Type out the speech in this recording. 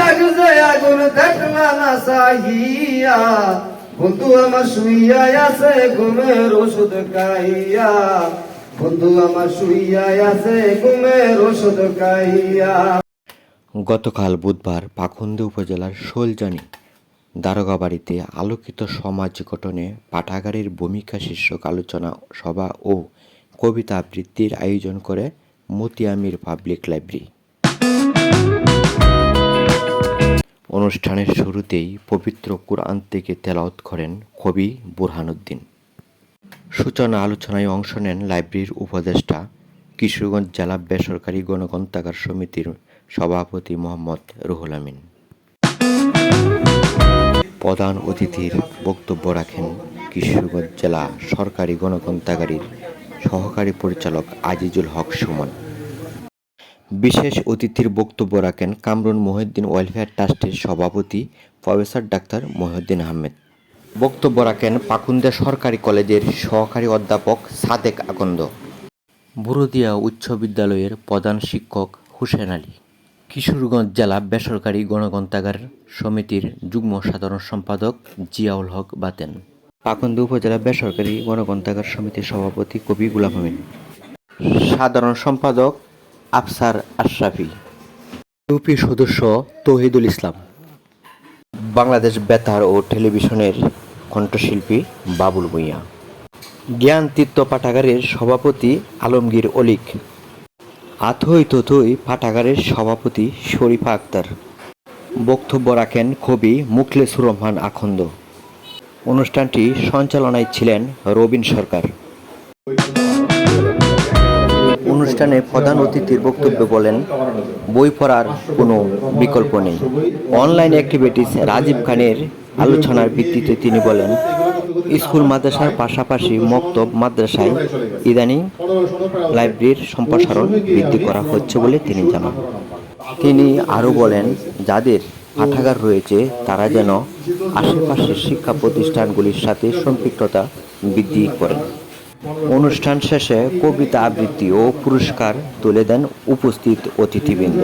লাগছে আগুন সাহিয়া বন্ধু, আমার শুইয়া ঘুমের ওষুধ খাইয়া বন্ধু, আমার শুইয়া ঘুমের ওষুধ খাইয়া গতকাল বুধবার পাখন্দে উপজেলার শোলজানি দারোগাবাড়িতে আলোকিত সমাজ গঠনে পাঠাগারের ভূমিকা শীর্ষক আলোচনা সভা ও কবিতা আবৃত্তির আয়োজন করে মতিয়ামির পাবলিক লাইব্রেরি। অনুষ্ঠানের শুরুতেই পবিত্র কুরআন থেকে তেলাওত করেন কবি বুরহানুদ্দিন। সূচনা আলোচনায় অংশ নেন লাইব্রেরির উপদেষ্টা, কিশোরগঞ্জ জেলা বেসরকারি গণগ্রন্থাগার সমিতির সভাপতি মোহাম্মদ রুহুল আমিন। প্রধান অতিথির বক্তব্য রাখেন কিশোরগঞ্জ জেলা সরকারি গণগ্রন্থাগারের সহকারী পরিচালক আজিজুল হক সুমন। বিশেষ অতিথির বক্তব্য রাখেন কামরুন মহিউদ্দিন ওয়েলফেয়ার ট্রাস্টের সভাপতি প্রফেসর ডাক্তার মহিউদ্দিন আহমেদ। বক্তব্য রাখেন পাকুন্দা সরকারি কলেজের সহকারী অধ্যাপক সাদেক আকন্দ। বুরুদিয়া উচ্চ বিদ্যালয়ের প্রধান শিক্ষক হুসেন আলী। কিশোরগঞ্জ জেলা বেসরকারি গণগ্রন্থাগার সমিতির যুগ্ম সাধারণ সম্পাদক জিয়াউল হক বাতেন। পাকুন্দা উপজেলা বেসরকারি গণগ্রন্থাগার সমিতির সভাপতি কবি গুলাম সাধারণ সম্পাদক আফসার আশরাফি। ইউপি সদস্য তৌহিদুল ইসলাম। বাংলাদেশ বেতার ও টেলিভিশনের কণ্ঠশিল্পী বাবুল ভূঁইয়া। জ্ঞান তীর্থ পাঠাগারের সভাপতি আলমগীর অলিক। আথই তথই পাঠাগারের সভাপতি শরীফা আক্তার। বক্তব্য রাখেন কবি মুখলেসুর রহমান আখন্দ অনুষ্ঠানটি সঞ্চালনায় ছিলেন রবিন সরকার। অনুষ্ঠানে প্রধান অতিথির বক্তব্য বলেন, বই পড়ার কোনো বিকল্প নেই। অনলাইন অ্যাক্টিভিটিস রাজীব খানের আলোচনার ভিত্তিতে তিনি বলেন, স্কুল মাদ্রাসার পাশাপাশি মক্তব মাদ্রাসায় ইদানিং লাইব্রেরির সম্প্রসারণ বৃদ্ধি করা হচ্ছে বলে তিনি জানান। তিনি আরও বলেন, যাদের পাঠাগার রয়েছে, তারা যেন আশেপাশের শিক্ষা প্রতিষ্ঠানগুলির সাথে সম্পৃক্ততা বৃদ্ধি করেন। অনুষ্ঠান শেষে কবিতা আবৃত্তি ও পুরস্কার তুলে দেন উপস্থিত অতিথিবৃন্দ।